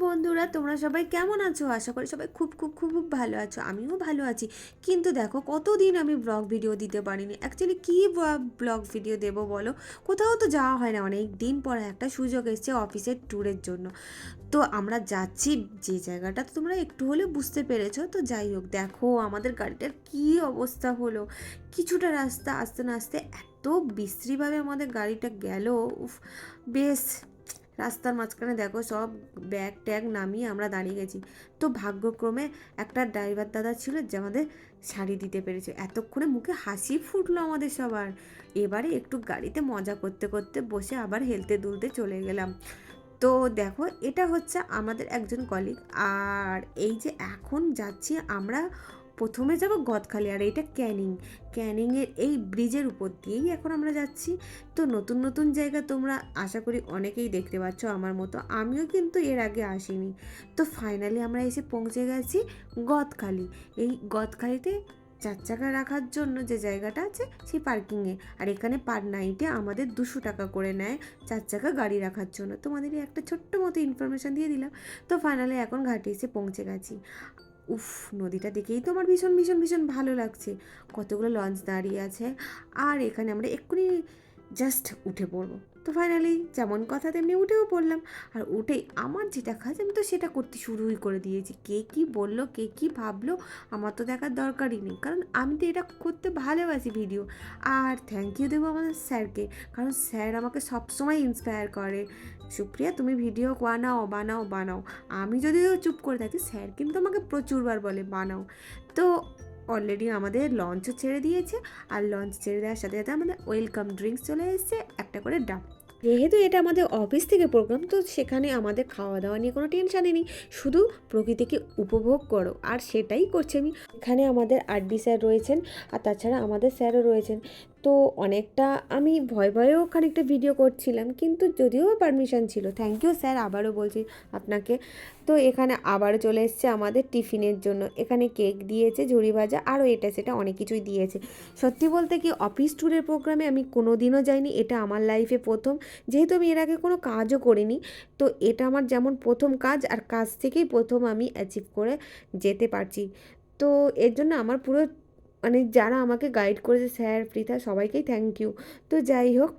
বন্ধুরা, তোমরা সবাই কেমন আছো? আশা করি সবাই খুব খুব খুব খুব ভালো আছো। আমিও ভালো আছি। কিন্তু দেখো, কতদিন আমি ব্লগ ভিডিও দিতে পারিনি। অ্যাকচুয়ালি কী ব্লগ ভিডিও দেবো বলো? কোথাও তো যাওয়া হয় না। অনেক দিন পরে একটা সুযোগ এসছে অফিসের ট্যুরের জন্য। তো আমরা যাচ্ছি যে জায়গাটা, তো তোমরা একটু হলে বুঝতে পেরেছ। তো যাই হোক, দেখো আমাদের গাড়িটার কী অবস্থা হলো। কিছুটা রাস্তা আস্তে না আস্তে এত বিশ্রীভাবে আমাদের গাড়িটা গেল। উফ, বেশ রাস্তার মাঝখানে দেখো সব ব্যাগ ট্যাগ নামিয়ে আমরা দাঁড়িয়ে গেছি। তো ভাগ্যক্রমে একটা ড্রাইভার দাদা ছিল যে আমাদের শাড়ি দিতে পেরেছে। এতক্ষণে মুখে হাসি ফুটলো আমাদের সবার। এবারে একটু গাড়িতে মজা করতে করতে বসে আবার হেলতে দুলতে চলে গেলাম। তো দেখো, এটা হচ্ছে আমাদের একজন কলিগ আর এই যে এখন যাচ্ছি আমরা প্রথমে যাব গদখালি, আর এইটা ক্যানিং। ক্যানিংয়ের এই ব্রিজের উপর দিয়েই এখন আমরা যাচ্ছি। তো নতুন নতুন জায়গা তোমরা আশা করি অনেকেই দেখতে পাচ্ছ আমার মতো। আমিও কিন্তু এর আগে আসিনি। তো ফাইনালি আমরা এসে পৌঁছে গেছি গদখালি। এই গদখালিতে চার চাকা রাখার জন্য যে জায়গাটা আছে, সেই পার্কিংয়ে আর এখানে পার নাইটে আমাদের দুশো টাকা করে নেয় চার চাকা গাড়ি রাখার জন্য। তোমাদের একটা ছোট্ট মতো ইনফরমেশান দিয়ে দিলাম। তো ফাইনালি এখন ঘাটে এসে পৌঁছে গেছি। উফ, নদীটা দেখেই তো আমার ভীষণ ভীষণ ভীষণ ভালো লাগছে। কতগুলো লঞ্চ দাঁড়িয়ে আছে। আর এখানে আমরা এক্ষুনি জাস্ট উঠে পড়ব। তো ফাইনালি যেমন কথা তেমনি উঠেও পড়লাম। আর উঠেই আমার যেটা কাজ, আমি তো সেটা করতে শুরুই করে দিয়েছি। কে কী বলল, কে কী ভাবলো, আমার তো দেখার দরকারই নেই। কারণ আমি তো এটা করতে ভালোবাসি ভিডিও আর থ্যাংক ইউ দেবো আমাদের স্যারকে। কারণ স্যার আমাকে সবসময় ইন্সপায়ার করে। সুপ্রিয়া, তুমি ভিডিও বানাও বানাও বানাও। আমি যদিও চুপ করে থাকি, স্যার কিন্তু আমাকে প্রচুরবার বলে, বানাও। তো অলরেডি আমাদের লঞ্চও ছেড়ে দিয়েছে, আর লঞ্চ ছেড়ে দেওয়ার সাথে সাথে আমাদের ওয়েলকাম ড্রিঙ্কস চলে এসেছে, একটা করে ডাব। যেহেতু এটা আমাদের অফিস থেকে প্রোগ্রাম তো সেখানে আমাদের খাওয়া দাওয়া নিয়ে কোনো টেনশানই নেই। শুধু প্রকৃতিকে উপভোগ করো, আর সেটাই করছি আমি। এখানে আমাদের আরডি স্যার রয়েছেন, আর তাছাড়া আমাদের স্যারও রয়েছেন। তো অনেকটা আমি ভয় ভয়েও খানিকটা ভিডিও করছিলাম, কিন্তু যদিও পারমিশন ছিল। থ্যাংক ইউ স্যার আবারও বলছি আপনাকে। তো এখানে আবার চলে এসছে আমাদের টিফিনের জন্য। এখানে কেক দিয়েছে, ঝুড়ি ভাজা, আরও এটা সেটা অনেক কিছুই দিয়েছে। সত্যি বলতে কি অফিস ট্যুরের প্রোগ্রামে আমি কোনো দিনও যাইনি। এটা আমার লাইফে প্রথম। যেহেতু আমি এর আগে কোনো কাজও করিনি, তো এটা আমার যেমন প্রথম কাজ, আর কাজ থেকেই প্রথম আমি অ্যাচিভ করে যেতে পারছি। তো এর জন্য আমার পুরো মানে যারা আমাকে গাইড করেছে স্যার, প্রীতা, সবাইকেই থ্যাংক ইউ তো যাই হোক,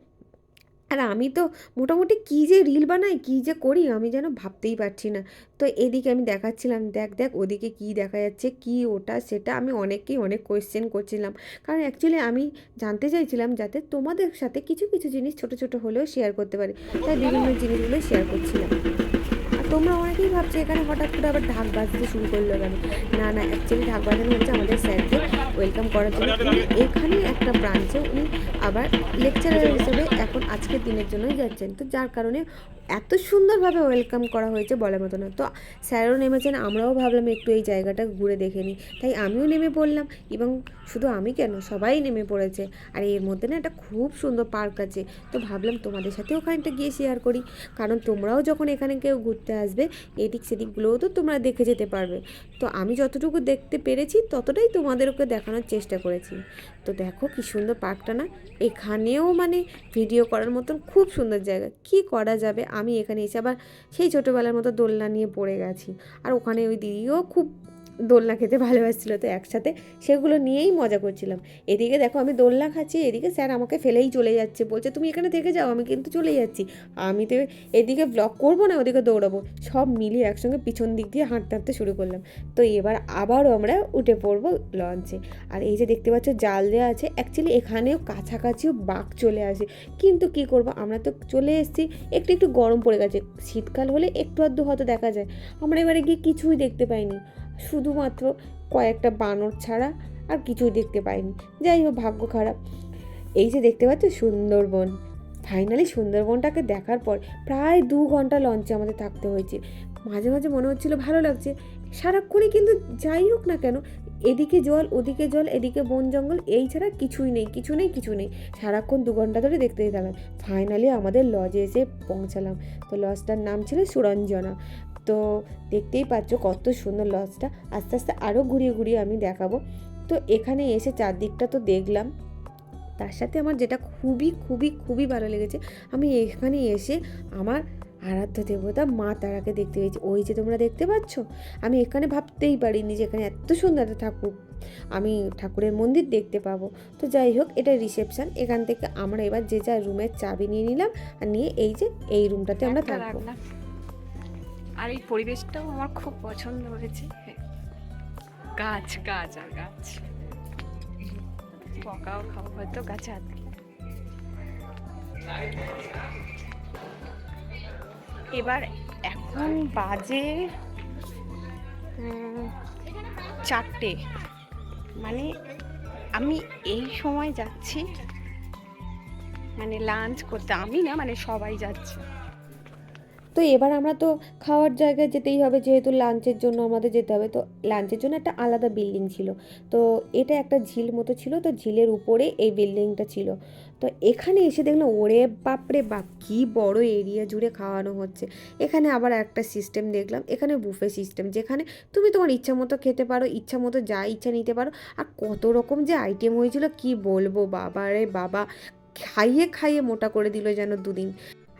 আর আমি তো মোটামুটি কী যে রিল বানাই, কী যে করি, আমি যেন ভাবতেই পারছি না। তো এদিকে আমি দেখাচ্ছিলাম, দেখ দেখ, ওদিকে কী দেখা যাচ্ছে, কী ওটা, সেটা আমি অনেককেই অনেক কোয়েশ্চেন করছিলাম। কারণ অ্যাকচুয়ালি আমি জানতে চাইছিলাম যাতে তোমাদের সাথে কিছু কিছু জিনিস ছোট ছোট হলেও শেয়ার করতে পারি। তাই বিভিন্ন জিনিসগুলো শেয়ার করছিলাম। আর তোমরা অনেকেই ভাবছ? এখানে হঠাৎ করে আবার ঢাক বাজতে শুরু করল কেন? না না অ্যাকচুয়ালি ঢাক বাজানো হচ্ছে আমাদের স্যারকে ওয়েলকাম করার জন্য। এখানে একটা ব্রাঞ্চে উনি আবার লেকচারার হিসেবে এখন আজকের দিনের জন্যই যাচ্ছেন। তো যার কারণে এত সুন্দরভাবে ওয়েলকাম করা হয়েছে বলার মতো না। তো স্যারও নেমেছেন, আমরাও ভাবলাম একটু এই জায়গাটা ঘুরে দেখে নিই। তাই আমিও নেমে পড়লাম এবং শুধু আমি কেন, সবাই নেমে পড়েছে। আর এর মধ্যে না একটা খুব সুন্দর পার্ক আছে। তো ভাবলাম তোমাদের সাথে ওখানটা গিয়ে শেয়ার করি। কারণ তোমরাও যখন এখানে কেউ ঘুরতে আসবে এদিক সেদিকগুলোও তো তোমরা দেখে যেতে পারবে। তো আমি যতটুকু দেখতে পেরেছি, ততটাই তোমাদের ওকে দেখানোর চেষ্টা করেছি। তো দেখো কি সুন্দর পার্কটা না? এখানেও মানে ভিডিও করার মতন খুব সুন্দর জায়গা। কি করা যাবে? আমি এখানে এসে আবার সেই ছোটোবেলার মতো দোলনা নিয়ে পড়ে গেছি। আর ওখানে ওই দিদিও খুব দোলনা খেতে ভালোবাসছিলো, তো একসাথে সেগুলো নিয়েই মজা করছিলাম। এদিকে দেখো আমি দোলনা খাচ্ছি, এদিকে স্যার আমাকে ফেলেই চলে যাচ্ছে, বলছে, তুমি এখানে থেকে যাও, আমি কিন্তু চলে যাচ্ছি। আমি তো এদিকে ব্লগ করব না, ওদিকে দৌড়াবো, সব মিলিয়ে একসঙ্গে পিছন দিক দিয়ে হাঁটতে হাঁটতে শুরু করলাম। তো এবার আবারও আমরা উঠে পড়ব লঞ্চে। আর এই যে দেখতে পাচ্ছ, জাল দেওয়া আছে অ্যাকচুয়ালি এখানেও কাছাকাছিও বাঘ চলে আসে। কিন্তু কি করব, আমরা তো চলে এসেছি, একটু একটু গরম পড়ে গেছে, শীতকাল হলে একটু আধটু হয়তো দেখা যায়। আমরা এবারে গিয়ে কিছুই দেখতে পাইনি। শুধুমাত্র কয়েকটা বানর ছাড়া আর কিছুই দেখতে পাইনি। যাই হোক, ভাগ্য খারাপ। এই যে দেখতে পাচ্ছ সুন্দরবন। ফাইনালি সুন্দরবনটাকে দেখার পর প্রায় দু ঘণ্টা লঞ্চে আমাদের থাকতে হয়েছে। মাঝে মাঝে মনে হচ্ছিল ভালো লাগছে। সারাক্ষণই কিন্তু যাই হোক না কেন, এদিকে জল, ওদিকে জল, এদিকে বন জঙ্গল, এই ছাড়া কিছুই নেই, কিছু নেই কিছু নেই। সারাক্ষণ দু ঘণ্টা ধরে দেখতে যেতাম। ফাইনালি আমাদের লজে এসে পৌঁছালাম। তো লজটার নাম ছিল সুরঞ্জনা। তো দেখতেই পাচ্ছ কত সুন্দর লজটা। আস্তে আস্তে আরও ঘুরিয়ে ঘুরিয়ে আমি দেখাবো। তো এখানে এসে চারদিকটা তো দেখলাম। তার সাথে আমার যেটা খুবই খুবই খুবই ভালো লেগেছে আমি এখানে এসে আমার আরাধ্য দেবতা মা তারাকে দেখতে পেয়েছি। ওই যে তোমরা দেখতে পাচ্ছ? আমি এখানে ভাবতেই পারিনি যে এখানে এত সুন্দর ঠাকুর আমি ঠাকুরের মন্দির দেখতে পাবো। তো যাই হোক এটা রিসেপশন। এখান থেকে আমরা এবার যে যার রুমের চাবি নিয়ে নিলাম আর নিয়ে এই যে এই রুমটাতে আমরা থাকব। আর এই পরিবেশটাও আমার খুব পছন্দ হয়েছে। গাছ গাছ আর গাছ। পকাও খাব হয়তো গাছে হাত এবার এখন বাজে চারটে। মানে আমি এই সময় যাচ্ছি মানে লাঞ্চ করতে। আমি না মানে সবাই যাচ্ছে। তো এবার আমরা তো খাওয়ার জায়গায় যেতেই হবে, যেহেতু লাঞ্চের জন্য আমাদের যেতে হবে। তো লাঞ্চের জন্য একটা আলাদা বিল্ডিং ছিল। তো এটা একটা ঝিল মতো ছিল, তো ঝিলের উপরে এই বিল্ডিংটা ছিল। তো এখানে এসে দেখলাম, ওরে বাপরে বাপ, কী বড় এরিয়া জুড়ে খাওয়ানো হচ্ছে। এখানে আবার একটা সিস্টেম দেখলাম, এখানে বুফে সিস্টেম যেখানে তুমি তোমার ইচ্ছা মতো খেতে পারো, ইচ্ছা মতো যা ইচ্ছা নিতে পারো। আর কত রকম যে আইটেম হয়েছিল, কি বলব বাবা রে বাবা। খাইয়ে খাইয়ে মোটা করে দিল যেন দুদিন।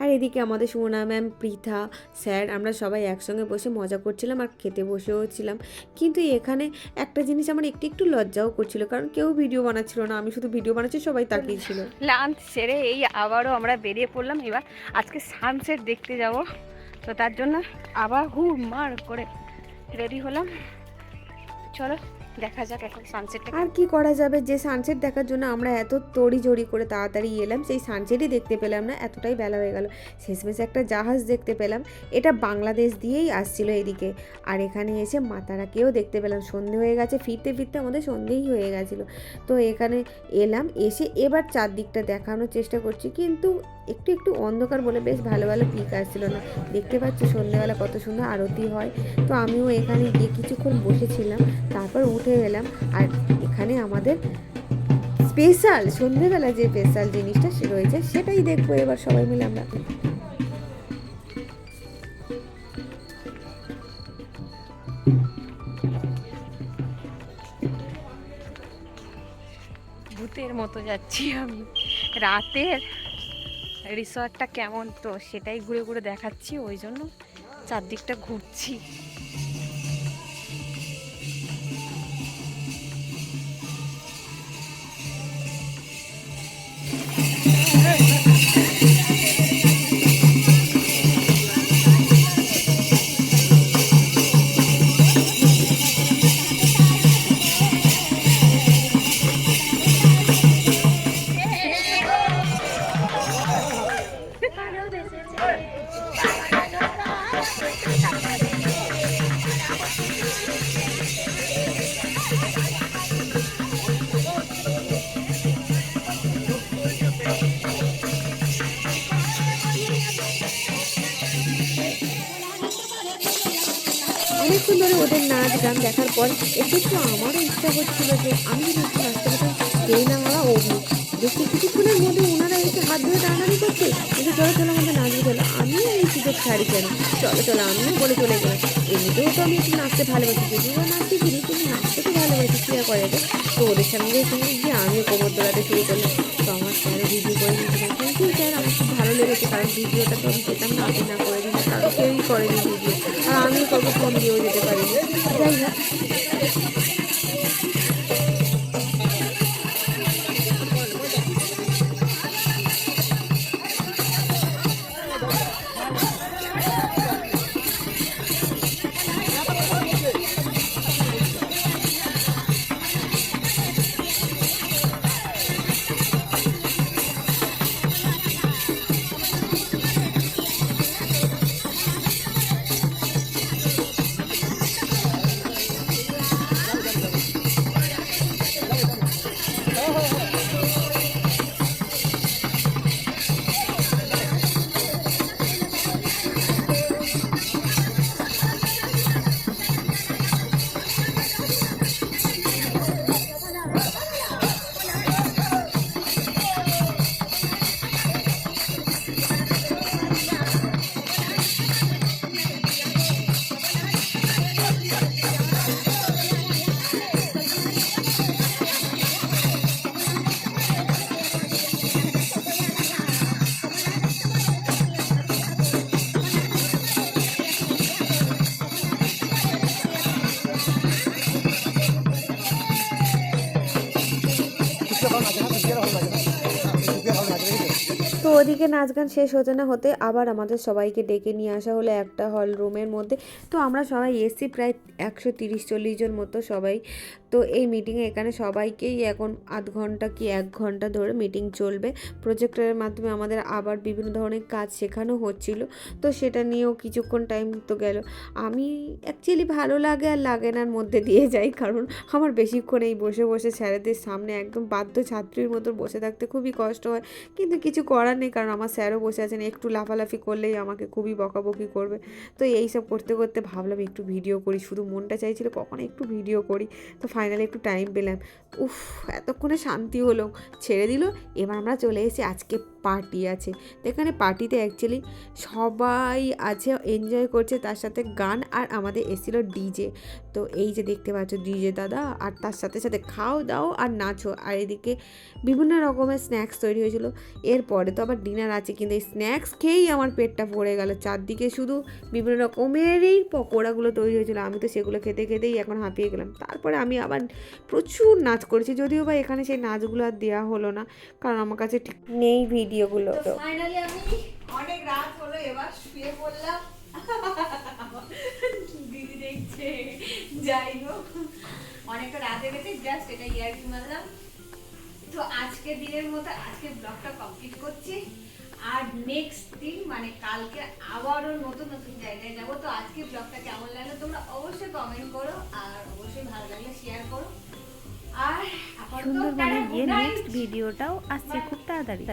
আর এদিকে আমাদের সুমনা ম্যাম, পৃথা, স্যার, আমরা সবাই একসঙ্গে বসে মজা করছিলাম আর খেতে বসেও ছিলাম। কিন্তু এখানে একটা জিনিস আমার একটু একটু লজ্জাও করছিল, কারণ কেউ ভিডিও বানাচ্ছিল না, আমি শুধু ভিডিও বানাচ্ছি, সবাই তাকিয়েছিল লাঞ্চ সেরে এই আবারও আমরা বেরিয়ে পড়লাম, এবার আজকে সানসেট দেখতে যাব। তো তার জন্য আবার হুড় মার করে রেডি হলাম। চলো। দেখা যাক এখন সানসেটটা আর কি করা যাবে? যে সানসেট দেখার জন্য আমরা এত তড়িজড়ি করে তাড়াতাড়ি এলাম, সেই সানসেটই দেখতে পেলাম না, এতটাই বেলা হয়ে গেল। শেষমেশ একটা জাহাজ দেখতে পেলাম, এটা বাংলাদেশ দিয়েই আসছিল এদিকে। আর এখানে এসে মাতারাকেও দেখতে পেলাম, সন্ধে হয়ে গেছে, ফিরতে ফিরতে আমাদের সন্ধেই হয়ে গেছিল। তো এখানে এলাম, এসে এবার চারদিকটা দেখানোর চেষ্টা করছি, কিন্তু একটু একটু অন্ধকার বলে বেশ ভালো ভালো পিক আসছিল না। দেখতে পাচ্ছি সন্ধ্যেবেলা কত সুন্দর আরতি হয়। তো আমিও এখানে গিয়ে কিছুক্ষণ বসেছিলাম, তারপর উঠে এলাম আর এখানে আমাদের স্পেশাল সন্ধ্যেবেলা যে স্পেশাল জিনিসটা সে রয়েছে, সেটাই দেখব এবার সবাই মিলে আমরা। ভূতের মতো যাচ্ছি আমি। রাতের রিসর্টটা কেমন তো সেটাই ঘুরে ঘুরে দেখাচ্ছি, ওই জন্য চারদিকটা ঘুরছি। Hey, hey, hey. অনেকক্ষণ ধরে ওদের নাচ গান দেখার পর একটু একটু আমারও ইচ্ছা হচ্ছিল যে আমি যদি একটু নাচতে পারতাম সেই না ওরা অগ্নি দেখছি কিছুক্ষণের মধ্যে ওনারা এসে হাত ধরে টানাটানি করছে। এসে চলো চলো আমাদের নাচবে চলো আমিও এই সুযোগ ছাড়ি কেন? চলো চলো, আমিও বলে চলে গেলাম। এমনিতেও তো আমি একটু নাচতে ভালোবাসি, যদিও নাচতে কিনি কিন্তু নাচতে তো ভালোবাসি, কী আর করা তো ওদের সঙ্গে সঙ্গে গিয়ে আমিও কোমর দোলাতে শুরু করলাম। তো আমার স্যারও ভিডিও করে নিয়েছিলাম কিন্তু স্যার? আমার ভালো লেগেছে কারণ ভিডিওটা তো আমি যেতাম না আপনি না করে দিলে কারণ কেউই করেনি ভিডিও। আর আমি কবে ফোন দিয়েও যেতে পারিনি। যাই হোক তো ওদিকে নাচ গান শেষ হতে না হতে আবার আমাদের সবাইকে ডেকে নিয়ে আসা হলো একটা হল রুমের মধ্যে। তো আমরা সবাই এসছি প্রায় একশো তিরিশ চল্লিশ জন মতো সবাই। তো এই মিটিংয়ে এখানে সবাইকেই এখন আধ ঘণ্টা কি এক ঘণ্টা ধরে মিটিং চলবে। প্রজেক্টরের মাধ্যমে আমাদের আবার বিভিন্ন ধরনের কাজ শেখানো হচ্ছিল। তো সেটা নিয়েও কিছুক্ষণ টাইম তো গেল। আমি অ্যাকচুয়ালি ভালো লাগে আর লাগে নার মধ্যে দিয়ে যাই, কারণ আমার বেশিক্ষণ এই বসে বসে স্যারেদের সামনে একদম বাধ্য ছাত্রীর মতো বসে থাকতে খুবই কষ্ট হয়। কিন্তু কিছু করার নেই, কারণ আমার স্যারও বসে আছেন, একটু লাফালাফি করলেই আমাকে খুবই বকাবকি করবে। তো এই সব করতে করতে ভাবলাম একটু ভিডিও করি, শুধু মনটা চাইছিল কখন একটু ভিডিও করি। তো ফাইনালি একটু টাইম পেলাম। উফ, এতক্ষণে শান্তি হলো। ছেড়ে দিল, এবার আমরা চলে এসেছি আজকে পার্টি আছে। তো এখানে পার্টিতে অ্যাকচুয়ালি সবাই আছে এনজয় করছে, তার সাথে গান আর আমাদের এসেছিল ডিজে তো এই যে দেখতে পাচ্ছ ডিজে দাদা আর তার সাথে সাথে খাও দাও আর নাচো। আর এদিকে বিভিন্ন রকমের স্ন্যাক্স তৈরি হয়েছিল। এরপরে তো আবার ডিনার আছে, কিন্তু এই স্ন্যাক্স খেয়েই আমার পেটটা ভরে গেল। চারদিকে শুধু বিভিন্ন রকমেরই পকোড়াগুলো তৈরি হয়েছিল। আমি তো সেগুলো খেতে খেতেই এখন হাঁপিয়ে গেলাম। তারপরে আমি আবার প্রচুর নাচ করেছি। যদিও বা এখানে সেই নাচগুলো আর দেওয়া হলো না, কারণ আমার কাছে ঠিক নেই ভিডিওগুলো। তো ফাইনালি আমি অনেক রাত হলো এবার শুয়ে পড়লাম। দিদি দেখছে যাই হোক। অনেকটা রাত হয়ে গেছে জাস্ট এটা ইয়ার্কি মারলাম। তো আজকের দিনের মতো আজকে ব্লগটা কমপ্লিট করছি। আর নেক্সট দিন মানে কালকে আবারও নতুন নতুন জায়গায় যাব। তো আজকে ব্লগটা কেমন লাগল তোমরা অবশ্যই কমেন্ট করো আর অবশ্যই ভালো লাগলে শেয়ার করো। আর সুন্দরবনে গিয়ে নেক্সট ভিডিওটাও আসছে খুব তাড়াতাড়ি।